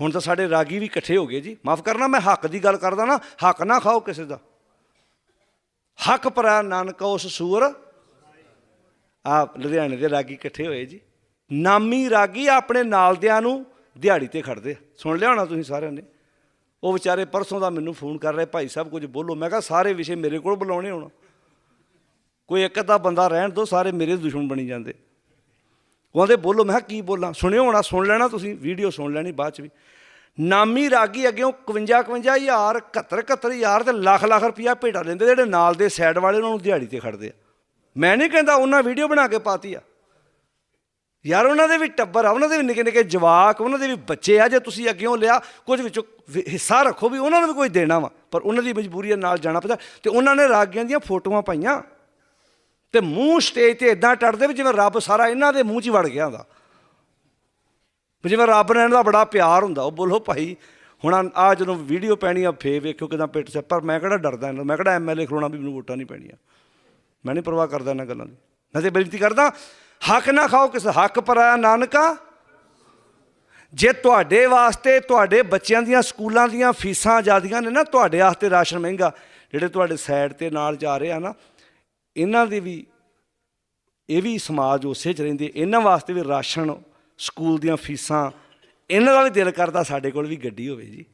ਹੁਣ ਤਾਂ ਸਾਡੇ ਰਾਗੀ ਵੀ ਇਕੱਠੇ ਹੋ ਗਏ ਜੀ। ਮਾਫ ਕਰਨਾ, ਮੈਂ ਹੱਕ ਦੀ ਗੱਲ ਕਰਦਾ ਨਾ, ਹੱਕ ਨਾ ਖਾਓ ਕਿਸੇ ਦਾ। ਹੱਕ ਪਰਾ ਨਾਨਕ, ਉਸ ਸੂਰ। ਆ ਲੁਧਿਆਣੇ ਦੇ ਰਾਗੀ ਇਕੱਠੇ ਹੋਏ ਜੀ। ਨਾਮੀ ਰਾਗੀ ਆਪਣੇ ਨਾਲਦਿਆਂ ਨੂੰ ਦਿਹਾੜੀ ਤੇ ਖੜਦੇ ਸੁਣ ਲਿਆ ਹੋਣਾ ਤੁਸੀਂ ਸਾਰਿਆਂ ਨੇ? ਉਹ ਵਿਚਾਰੇ ਪਰਸੋਂ ਦਾ ਮੈਨੂੰ ਫੋਨ ਕਰ ਰਹੇ, ਭਾਈ ਸਾਹਿਬ ਕੁਝ ਬੋਲੋ। ਮੈਂ ਕਿਹਾ, ਸਾਰੇ ਵਿਸ਼ੇ ਮੇਰੇ ਕੋਲ ਬੁਲਾਉਣੇ ਹੁਣ। ਕੋਈ ਇੱਕ ਅੱਧਾ ਬੰਦਾ ਰਹਿਣ ਦੋ ਸਾਰੇ ਮੇਰੇ ਦੁਸ਼ਮਣ ਬਣੀ ਜਾਂਦੇ। ਉਹ ਕਹਿੰਦੇ ਬੋਲੋ, ਮੈਂ ਕਿਹਾ ਕੀ ਬੋਲਾਂ? ਸੁਣਿਓ ਹੋਣਾ, ਸੁਣ ਲੈਣਾ ਤੁਸੀਂ ਵੀਡੀਓ ਸੁਣ ਲੈਣੀ ਬਾਅਦ ਚ ਵੀ। ਨਾਮੀ ਰਾਗੀ ਅੱਗੇ 51 51 ਹਜ਼ਾਰ 71 71 ਹਜ਼ਾਰ ਤੇ ਲੱਖ ਲੱਖ ਰੁਪਇਆ ਭੇਟਾ ਲੈਂਦੇ ਜਿਹੜੇ ਨਾਲ ਦੇ ਸਾਈਡ ਵਾਲੇ ਉਹਨਾਂ ਨੂੰ ਦਿਹਾੜੀ ਤੇ ਖੜਦੇ ਆ। ਮੈਂ ਨਹੀਂ ਕਹਿੰਦਾ ਉਹਨਾਂ ਵੀਡੀਓ ਬਣਾ ਕੇ ਪਾਤੀ ਆ। ਯਾਰ, ਉਹਨਾਂ ਦੇ ਵੀ ਟੱਬਰ ਆ, ਉਹਨਾਂ ਦੇ ਵੀ ਨਿੱਕੇ ਨਿੱਕੇ ਜਵਾਕ, ਉਹਨਾਂ ਦੇ ਵੀ ਬੱਚੇ ਆ, ਜੇ ਤੁਸੀਂ ਅੱਗੇੋਂ ਲਿਆ, ਕੁਝ ਵਿੱਚੋਂ ਹਿੱਸਾ ਰੱਖੋ ਵੀ ਉਹਨਾਂ ਨੂੰ ਵੀ ਕੋਈ ਦੇਣਾ ਵਾ, ਪਰ ਉਹਨਾਂ ਦੀ ਮਜਬੂਰੀ ਹੈ ਨਾਲ ਜਾਣਾ ਪੈਂਦਾ ਤੇ ਉਹਨਾਂ ਨੇ ਰਾਗੀਆਂ ਦੀਆਂ ਫੋਟੋਆਂ ਪਾਈਆਂ। ਤੇ ਮੂੰਹ ਸਟੇਜ ਤੇ ਇਦਾਂ ਟੱਟਦੇ ਵੀ ਜਿਵੇਂ ਰੱਬ ਸਾਰਾ ਇਹਨਾਂ ਦੇ ਮੂੰਹ 'ਚ ਵੜ ਗਿਆ ਹੁੰਦਾ। ਜਿਵੇਂ ਰੱਬ ਨੇ ਇਹਨਾਂ ਦਾ ਬੜਾ ਪਿਆਰ ਹੁੰਦਾ, ਉਹ ਬੋਲੋ ਭਾਈ, ਹੁਣ ਆ ਜਦੋਂ ਵੀਡੀਓ ਪੈਣੀ ਆ ਫੇ ਵੇਖਿਓ ਕਿਦਾਂ ਪਿੱਟ ਸੇ ਪਰ ਮੈਂ ਕਿਹੜਾ ਡਰਦਾ ਇਹਨਾਂ ਤੋਂ। ਮੈਂ ਕਿਹੜਾ ਐਮਐਲਏ ਖਲੋਣਾ ਵੀ ਮੈਨੂੰ ਵੋਟਾਂ ਨਹੀਂ ਪੈਣੀਆਂ। ਮੈਂ ਨਹੀਂ ਪਰਵਾਹ ਕਰਦਾ ਇਹਨਾਂ ਗੱਲਾਂ ਦੀ। ਮੈਂ ਤੇ ਬੇਨਤੀ ਕਰਦਾ, ਹੱਕ ਨਾ ਖਾਓ ਕਿਸੇ, ਹੱਕ ਪਰਾਇਆ ਨਾਨਕਾ। ਜੇ ਤੁਹਾਡੇ ਵਾਸਤੇ ਤੁਹਾਡੇ ਬੱਚਿਆਂ ਦੀਆਂ, ਸਕੂਲਾਂ ਦੀਆਂ ਫੀਸਾਂ ਜ਼ਿਆਦੀਆਂ ਨੇ ਨਾ, ਤੁਹਾਡੇ ਵਾਸਤੇ ਰਾਸ਼ਨ ਮਹਿੰਗਾ, ਜਿਹੜੇ ਤੁਹਾਡੇ ਸਾਈਡ ਤੇ ਨਾਲ ਜਾ ਰਹੇ ਆ ਨਾ ਇਹਨਾਂ ਦੇ ਵੀ, ਇਹ ਵੀ ਸਮਾਜ ਉਸੇ ਚ ਰਹਿੰਦੇ, ਇਹਨਾਂ ਵਾਸਤੇ ਵੀ ਰਾਸ਼ਨ, ਸਕੂਲ ਦੀਆਂ ਫੀਸਾਂ, ਇਹਨਾਂ ਦਾ ਵੀ ਦਿਲ ਕਰਦਾ ਸਾਡੇ ਕੋਲ ਵੀ ਗੱਡੀ ਹੋਵੇ ਜੀ।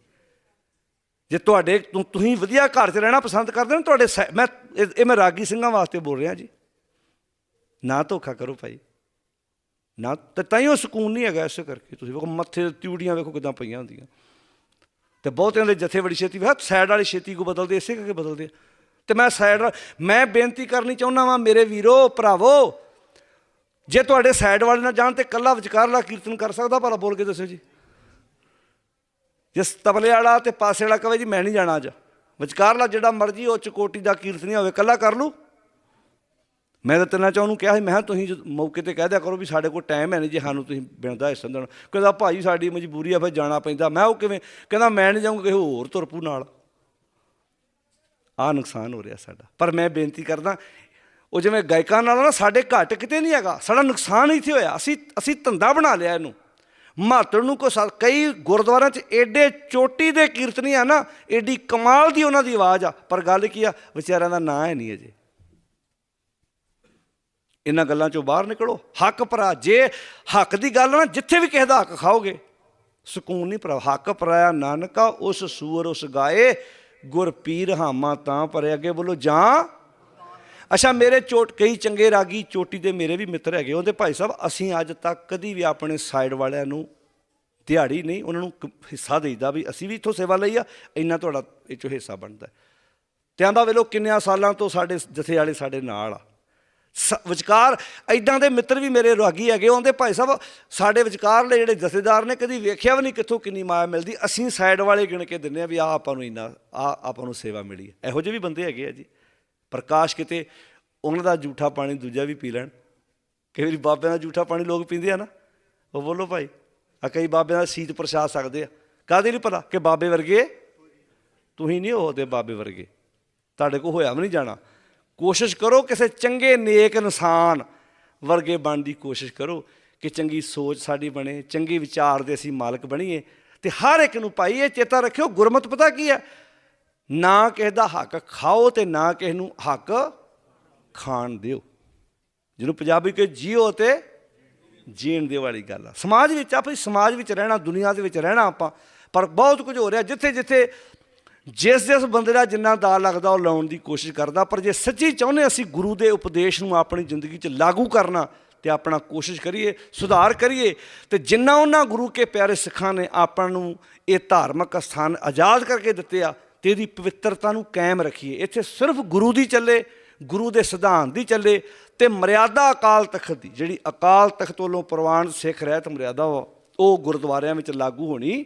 ਜੇ ਤੁਹਾਡੇ, ਤੁ- ਤੁਸੀਂ ਵਧੀਆ ਘਰ 'ਚ ਰਹਿਣਾ ਪਸੰਦ ਕਰਦੇ ਹੋ ਤੁਹਾਡੇ ਸੈ- ਮੈਂ, ਇਹ ਮੈਂ ਰਾਗੀ ਸਿੰਘਾਂ ਵਾਸਤੇ ਬੋਲ ਰਿਹਾ ਜੀ। ਨਾ ਧੋਖਾ ਕਰੋ ਭਾਈ। ਨਾ, ਤਾਂ ਹੀ ਉਹ ਸਕੂਨ ਨਹੀਂ ਹੈਗਾ ਇਸੇ ਕਰਕੇ। ਤੁਸੀਂ ਵੇਖੋ ਮੱਥੇ ਤੇ ਤਿਊੜੀਆਂ ਵੇਖੋ ਕਿਦਾਂ ਪਈਆਂ ਹੁੰਦੀਆਂ। ਤੇ ਬਹੁਤਿਆਂ ਦੇ ਜਥੇਬੜੀ ਛੇਤੀ ਵਾ ਸਾਈਡ ਵਾਲੀ ਛੇਤੀ ਕੋ ਬਦਲਦੇ, ਇਸੇ ਕਰਕੇ ਬਦਲਦੇ ਆ। ਤੇ ਮੈਂ ਸਾਈਡ ਮੈਂ ਬੇਨਤੀ ਕਰਨੀ ਚਾਹੁੰਦਾ ਵਾਂ, ਮੇਰੇ ਵੀਰੋ, ਭਰਾਵੋ, ਜੇ ਤੁਹਾਡੇ ਸਾਈਡ ਵਾਲੇ ਨਾਲ ਜਾਣ ਤੇ ਕੱਲਾ ਵਿਚਕਾਰਲਾ ਕੀਰਤਨ ਕਰ ਸਕਦਾ, ਭਲਾ ਬੋਲ ਕੇ ਦੱਸੋ ਜੀ। ਜਿਸ ਤਬਲੇ ਵਾਲਾ ਤੇ ਪਾਸੇ ਵਾਲਾ ਕਹੇ ਜੀ, ਮੈਂ ਨਹੀਂ ਜਾਣਾ ਅੱਜ। ਵਿਚਕਾਰਲਾ ਜਿਹੜਾ ਮਰਜ਼ੀ ਉਹ ਚਕੋਟੀ ਦਾ ਕੀਰਤਨੀ ਹੋਵੇ ਕੱਲਾ ਕਰ ਲੂ ਮੈਂ ਤਾਂ ਤੇਨਾਂ ਚਾਹ ਉਹਨੂੰ ਕਿਹਾ ਸੀ, ਮੈਂ ਕਿਹਾ ਤੁਸੀਂ ਮੌਕੇ ਤੇ ਕਹਿ ਦਿਆ ਕਰੋ ਵੀ ਸਾਡੇ ਕੋਲ ਟਾਈਮ ਹੈ ਨਹੀਂ, ਜੇ ਸਾਨੂੰ ਤੁਸੀਂ ਬਿੰਦਾ ਹਿੱਸਾ ਦੇਣਾ ਕਹਿੰਦਾ, ਭਾਈ, ਸਾਡੀ ਮਜਬੂਰੀ ਆ, ਫਿਰ ਜਾਣਾ ਪੈਂਦਾ। ਮੈਂ ਉਹ ਕਿਵੇਂ ਕਹਿੰਦਾ, ਮੈਂ ਨਹੀਂ ਜਾਊਂਗਾ, ਕਿਸੇ ਹੋਰ ਤੁਰਪੂ ਨਾਲ। ਆ ਨੁਕਸਾਨ ਹੋ ਰਿਹਾ ਸਾਡਾ। ਪਰ ਮੈਂ ਬੇਨਤੀ ਕਰਦਾ, ਉਹ ਜਿਵੇਂ ਗਾਇਕਾਂ ਨਾਲ ਨਾ ਸਾਡੇ ਘੱਟ ਕਿਤੇ ਨਹੀਂ ਹੈਗਾ। ਸਾਡਾ ਨੁਕਸਾਨ ਇੱਥੇ ਹੋਇਆ। ਅਸੀਂ ਅਸੀਂ ਧੰਦਾ ਬਣਾ ਲਿਆ ਇਹਨੂੰ। ਮਾਤੜ ਨੂੰ ਕੋ ਕਈ ਗੁਰਦੁਆਰਿਆਂ 'ਚ ਐਡੇ ਚੋਟੀ ਦੇ ਕੀਰਤਨੀ ਆ ਨਾ ਐਡੀ ਕਮਾਲ ਦੀ ਉਹਨਾਂ ਦੀ ਆਵਾਜ਼ ਆ। ਪਰ ਗੱਲ ਕੀ ਆ, ਵਿਚਾਰਿਆਂ ਦਾ ਨਾਂ ਹੈ ਨਹੀਂ ਅਜੇ। ਇਹਨਾਂ ਗੱਲਾਂ ਚੋਂ ਬਾਹਰ ਨਿਕਲੋ। ਹੱਕ ਭਰਾ, ਜੇ ਹੱਕ ਦੀ ਗੱਲ ਨਾ, ਜਿੱਥੇ ਵੀ ਕਿਸੇ ਦਾ ਹੱਕ ਖਾਓਗੇ, ਸਕੂਨ ਨਹੀਂ ਭਰਾ ਹੱਕ ਭਰਾਇਆ ਨਾਨਕਾ, ਉਸ ਸੂਰ ਉਸ ਗਾਏ। ਗੁਰ ਪੀਰ ਹਾਮਾ ਤਾਂ ਭਰੇ ਅੱਗੇ ਬੋਲੋ, ਜਾਂ ਅੱਛਾ, ਮੇਰੇ ਚੋਟ, ਕਈ ਚੰਗੇ ਰਾਗੀ ਚੋਟੀ ਦੇ ਮੇਰੇ ਵੀ ਮਿੱਤਰ ਹੈਗੇ ਉਹਦੇ ਭਾਈ ਸਾਹਿਬ, ਅਸੀਂ ਅੱਜ ਤੱਕ ਕਦੀ ਵੀ ਆਪਣੇ ਸਾਈਡ ਵਾਲਿਆਂ ਨੂੰ ਦਿਹਾੜੀ ਨਹੀਂ, ਉਹਨਾਂ ਨੂੰ ਕ- ਹਿੱਸਾ ਦੇਈਦਾ ਵੀ ਅਸੀਂ ਵੀ ਇੱਥੋਂ ਸੇਵਾ ਲਈ ਆ, ਇੰਨਾ ਤੁਹਾਡਾ ਇਹ ਚੋਂ ਹਿੱਸਾ ਬਣਦਾ ਹੈ। ਤੇ ਆਂਦਾ ਵੇਲੋ, ਕਿੰਨਿਆਂ ਸਾਲਾਂ ਤੋਂ ਸਾਡੇ ਜਥੇ ਵਾਲੇ ਸਾਡੇ ਨਾਲ ਆ ਵਿਚਕਾਰ ਐਦਾਂ ਦੇ ਮਿੱਤਰ ਵੀ ਮੇਰੇ ਰਾਗੀ ਹੈਗੇ, ਉਹਦੇ ਭਾਈ ਸਾਹਿਬ ਸਾਡੇ ਵਿਚਕਾਰਲੇ ਜਿਹੜੇ ਜਥੇਦਾਰ ਨੇ ਕਦੀ ਵੇਖਿਆ ਵੀ ਨਹੀਂ ਕਿੱਥੋਂ ਕਿੰਨੀ ਮਾਇਆ ਮਿਲਦੀ। ਅਸੀਂ ਸਾਈਡ ਵਾਲੇ ਗਿਣ ਕੇ ਦਿੰਨੇ ਆ ਵੀ ਆ ਆਪਾਂ ਨੂੰ ਇੰਨਾ ਆ ਆਪਾਂ ਨੂੰ ਸੇਵਾ ਮਿਲੀ ਹੈ। ਇਹੋ ਜਿਹੇ ਵੀ ਬੰਦੇ ਹੈਗੇ ਆ ਜੀ। ਪ੍ਰਕਾਸ਼ ਕਿਤੇ ਉਹਨਾਂ ਦਾ ਜੂਠਾ ਪਾਣੀ ਦੂਜਾ ਵੀ ਪੀ ਲੈਣ। ਕਈ ਵਾਰੀ ਬਾਬਿਆਂ ਦਾ ਜੂਠਾ ਪਾਣੀ ਲੋਕ ਪੀਂਦੇ ਆ ਨਾ। ਉਹ ਬੋਲੋ ਭਾਈ, ਆ ਕਈ ਬਾਬਿਆਂ ਦਾ ਸੀਤ ਪ੍ਰਸ਼ਾਦ ਸਕਦੇ ਆ। ਕਾਹਦੇ ਨਹੀਂ ਪਤਾ ਕਿ ਬਾਬੇ ਵਰਗੇ? ਤੁਸੀਂ ਨਹੀਂ ਹੋਦੇ ਬਾਬੇ ਵਰਗੇ। ਤੁਹਾਡੇ ਕੋ ਹੋਇਆ ਵੀ ਨਹੀਂ ਜਾਣਾ। ਕੋਸ਼ਿਸ਼ ਕਰੋ ਕਿਸੇ ਚੰਗੇ ਨੇਕ ਇਨਸਾਨ ਵਰਗੇ ਬਣਨ ਦੀ ਕੋਸ਼ਿਸ਼ ਕਰੋ ਕਿ ਚੰਗੀ ਸੋਚ ਸਾਡੀ ਬਣੇ, ਚੰਗੇ ਵਿਚਾਰ ਦੇ ਅਸੀਂ ਮਾਲਕ ਬਣੀਏ ਤੇ ਹਰ ਇੱਕ ਨੂੰ ਭਾਈ ਇਹ ਚੇਤਾ ਰੱਖਿਓ, ਗੁਰਮਤ ਪਤਾ ਕੀ ਹੈ? ਨਾ ਕਿਸੇ ਦਾ ਹੱਕ ਖਾਓ ਤੇ ਨਾ ਕਿਸੇ ਨੂੰ ਹੱਕ ਖਾਣ ਦਿਓ। ਜਿਹਨੂੰ ਪੰਜਾਬੀ ਕੇ ਜੀਓ ਤੇ ਜੀਣ ਦੇ ਵਾਲੀ ਗੱਲ ਆ। ਸਮਾਜ ਵਿੱਚ ਆਪਾਂ ਸਮਾਜ ਵਿੱਚ ਰਹਿਣਾ, ਦੁਨੀਆ ਦੇ ਵਿੱਚ ਰਹਿਣਾ ਆਪਾਂ, ਪਰ ਬਹੁਤ ਕੁਝ ਹੋ ਰਿਹਾ। ਜਿੱਥੇ ਜਿੱਥੇ ਜਿਸ ਜਿਸ ਬੰਦੇ ਦਾ ਜਿੰਨਾ ਦਾ ਲੱਗਦਾ ਉਹ ਲਾਉਣ ਦੀ ਕੋਸ਼ਿਸ਼ ਕਰਦਾ ਪਰ ਜੇ ਸੱਚੀ ਚਾਹੁੰਦੇ ਅਸੀਂ ਗੁਰੂ ਦੇ ਉਪਦੇਸ਼ ਨੂੰ ਆਪਣੀ ਜ਼ਿੰਦਗੀ 'ਚ ਲਾਗੂ ਕਰਨਾ ਤੇ ਆਪਣਾ ਕੋਸ਼ਿਸ਼ ਕਰੀਏ ਸੁਧਾਰ ਕਰੀਏ ਤੇ ਜਿੰਨਾ ਉਹਨਾਂ ਗੁਰੂ ਕੇ ਪਿਆਰੇ ਸਿੱਖਾਂ ਨੇ ਆਪਾਂ ਨੂੰ ਇਹ ਧਾਰਮਿਕ ਸਥਾਨ ਆਜ਼ਾਦ ਕਰਕੇ ਦਿੱਤੇ ਆ ਤੇ ਇਹਦੀ ਪਵਿੱਤਰਤਾ ਨੂੰ ਕਾਇਮ ਰੱਖੀਏ। ਇੱਥੇ ਸਿਰਫ ਗੁਰੂ ਦੀ ਚੱਲੇ ਗੁਰੂ ਦੇ ਸਿਧਾਂਤ ਦੀ ਚੱਲੇ ਤੇ ਮਰਿਆਦਾ ਅਕਾਲ ਤਖਤ ਦੀ ਜਿਹੜੀ ਅਕਾਲ ਤਖਤ ਵੱਲੋਂ ਪ੍ਰਵਾਨ ਸਿੱਖ ਰਹਿਤ ਮਰਿਆਦਾ ਵਾ, ਉਹ ਗੁਰਦੁਆਰਿਆਂ ਵਿੱਚ ਲਾਗੂ ਹੋਣੀ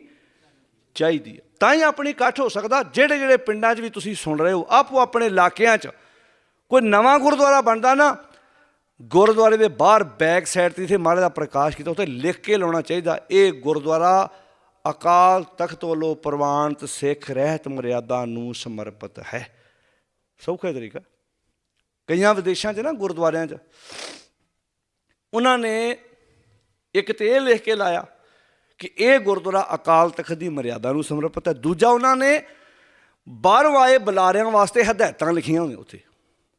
ਚਾਹੀਦੀ ਹੈ ਤਾਂ ਹੀ ਆਪਣੀ ਇਕੱਠ ਹੋ ਸਕਦਾ, ਜਿਹੜੇ ਜਿਹੜੇ ਪਿੰਡਾਂ 'ਚ ਵੀ ਤੁਸੀਂ ਸੁਣ ਰਹੇ ਹੋ, ਆਪੋ ਆਪਣੇ ਇਲਾਕਿਆਂ 'ਚ। ਕੋਈ ਨਵਾਂ ਗੁਰਦੁਆਰਾ ਬਣਦਾ ਨਾ, ਗੁਰਦੁਆਰੇ ਦੇ ਬਾਹਰ ਬੈਕ ਸਾਈਡ ਤੇ ਇਥੇ ਮਹਾਰਾਜ ਦਾ ਪ੍ਰਕਾਸ਼ ਕੀਤਾ, ਉੱਥੇ ਲਿਖ ਕੇ ਲਾਉਣਾ ਚਾਹੀਦਾ, ਇਹ ਗੁਰਦੁਆਰਾ ਅਕਾਲ ਤਖਤ ਵੱਲੋਂ ਪ੍ਰਵਾਨਿਤ ਸਿੱਖ ਰਹਿਤ ਮਰਿਆਦਾ ਨੂੰ ਸਮਰਪਿਤ ਹੈ। ਸੌਖਾ ਤਰੀਕਾ। ਕਈਆਂ ਵਿਦੇਸ਼ਾਂ 'ਚ ਨਾ, ਗੁਰਦੁਆਰਿਆਂ 'ਚ, ਉਹਨਾਂ ਨੇ ਇੱਕ ਤੇ ਇਹ ਲਿਖ ਕੇ ਲਾਇਆ ਕਿ ਇਹ ਗੁਰਦੁਆਰਾ ਅਕਾਲ ਤਖਤ ਦੀ ਮਰਿਆਦਾ ਨੂੰ ਸਮਰਪਿਤ ਹੈ। ਦੂਜਾ ਉਹਨਾਂ ਨੇ ਬਾਹਰੋਂ ਆਏ ਬੁਲਾਰਿਆਂ ਵਾਸਤੇ ਹਦਾਇਤਾਂ ਲਿਖੀਆਂ ਹੋਈਆਂ ਉੱਥੇ।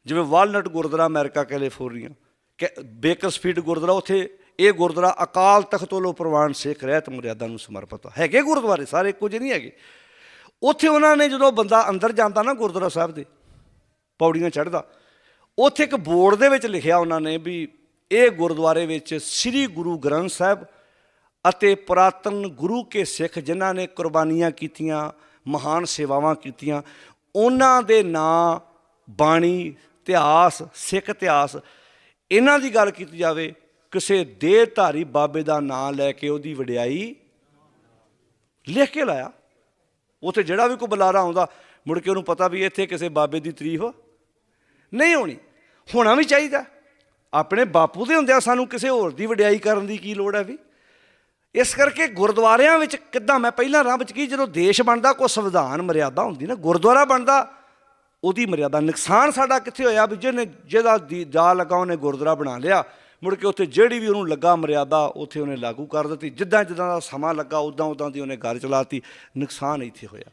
ਜਿਵੇਂ ਵਾਲਨਟ ਗੁਰਦੁਆਰਾ ਅਮਰੀਕਾ, ਕੈਲੀਫੋਰਨੀਆ। ਕਿ ਬੇਕਰਸਫੀਲਡ ਗੁਰਦੁਆਰਾ ਉੱਥੇ, ਇਹ ਗੁਰਦੁਆਰਾ ਅਕਾਲ ਤਖਤ ਵੱਲੋਂ ਪ੍ਰਵਾਨ ਸਿੱਖ ਰਹਿਤ ਮਰਿਆਦਾ ਨੂੰ ਸਮਰਪਿਤ ਹੈਗੇ ਗੁਰਦੁਆਰੇ, ਸਾਰੇ ਕੁਝ ਨਹੀਂ ਹੈਗੇ। ਉੱਥੇ ਉਹਨਾਂ ਨੇ ਜਦੋਂ ਬੰਦਾ ਅੰਦਰ ਜਾਂਦਾ ਨਾ ਗੁਰਦੁਆਰਾ ਸਾਹਿਬ ਦੇ, ਪੌੜੀਆਂ ਚੜ੍ਹਦਾ, ਉੱਥੇ ਇੱਕ ਬੋਰਡ ਦੇ ਵਿੱਚ ਲਿਖਿਆ ਉਹਨਾਂ ਨੇ ਵੀ ਇਹ ਗੁਰਦੁਆਰੇ ਵਿੱਚ ਸ੍ਰੀ ਗੁਰੂ ਗ੍ਰੰਥ ਸਾਹਿਬ ਅਤੇ ਪੁਰਾਤਨ ਗੁਰੂ ਕੇ ਸਿੱਖ ਜਿਨ੍ਹਾਂ ਨੇ ਕੁਰਬਾਨੀਆਂ ਕੀਤੀਆਂ, ਮਹਾਨ ਸੇਵਾਵਾਂ ਕੀਤੀਆਂ, ਉਹਨਾਂ ਦੇ ਨਾਂ ਬਾਣੀ, ਇਤਿਹਾਸ, ਸਿੱਖ ਇਤਿਹਾਸ, ਇਹਨਾਂ ਦੀ ਗੱਲ ਕੀਤੀ ਜਾਵੇ, ਕਿਸੇ ਦੇਹਧਾਰੀ ਬਾਬੇ ਦਾ ਨਾਂ ਲੈ ਕੇ ਉਹਦੀ ਵਡਿਆਈ ਲਿਖ ਕੇ ਲਾਇਆ। ਉੱਥੇ ਜਿਹੜਾ ਵੀ ਕੋਈ ਬੁਲਾਰਾ ਆਉਂਦਾ, ਮੁੜ ਕੇ ਉਹਨੂੰ ਪਤਾ ਵੀ ਇੱਥੇ ਕਿਸੇ ਬਾਬੇ ਦੀ ਤਾਰੀਫ ਨਹੀਂ ਹੋਣੀ। ਹੋਣਾ ਵੀ ਚਾਹੀਦਾ। ਆਪਣੇ ਬਾਪੂ ਦੇ ਹੁੰਦਿਆਂ ਸਾਨੂੰ ਕਿਸੇ ਹੋਰ ਦੀ ਵਡਿਆਈ ਕਰਨ ਦੀ ਕੀ ਲੋੜ ਹੈ ਵੀ? ਇਸ ਕਰਕੇ ਗੁਰਦੁਆਰਿਆਂ ਵਿੱਚ ਕਿੱਦਾਂ ਮੈਂ ਪਹਿਲਾਂ ਰਾਹ ਵਿੱਚ ਕੀ, ਜਦੋਂ ਦੇਸ਼ ਬਣਦਾ, ਕੋਈ ਸੰਵਿਧਾਨ ਮਰਿਆਦਾ ਹੁੰਦੀ ਨਾ, ਗੁਰਦੁਆਰਾ ਬਣਦਾ, ਉਹਦੀ ਮਰਿਆਦਾ, ਨੁਕਸਾਨ ਸਾਡਾ ਕਿੱਥੇ ਹੋਇਆ ਵੀ ਜਿਹਨੇ, ਜਿਹਦਾ ਦੀ- ਜਾ ਲਗਾ ਉਹਨੇ ਗੁਰਦੁਆਰਾ ਬਣਾ ਲਿਆ, ਮੁੜ ਕੇ ਉੱਥੇ ਜਿਹੜੀ ਵੀ ਉਹਨੂੰ ਲੱਗਾ ਮਰਿਆਦਾ, ਉੱਥੇ ਉਹਨੇ ਲਾਗੂ ਕਰ ਦਿੱਤੀ ਜਿੱਦਾਂ ਜਿੱਦਾਂ ਦਾ ਸਮਾਂ ਲੱਗਾ ਉਦਾਂ ਉਦਾਂ ਦੀ ਉਹਨੇ ਗੱਲ ਚਲਾਤੀ ਨੁਕਸਾਨ ਇੱਥੇ ਹੋਇਆ।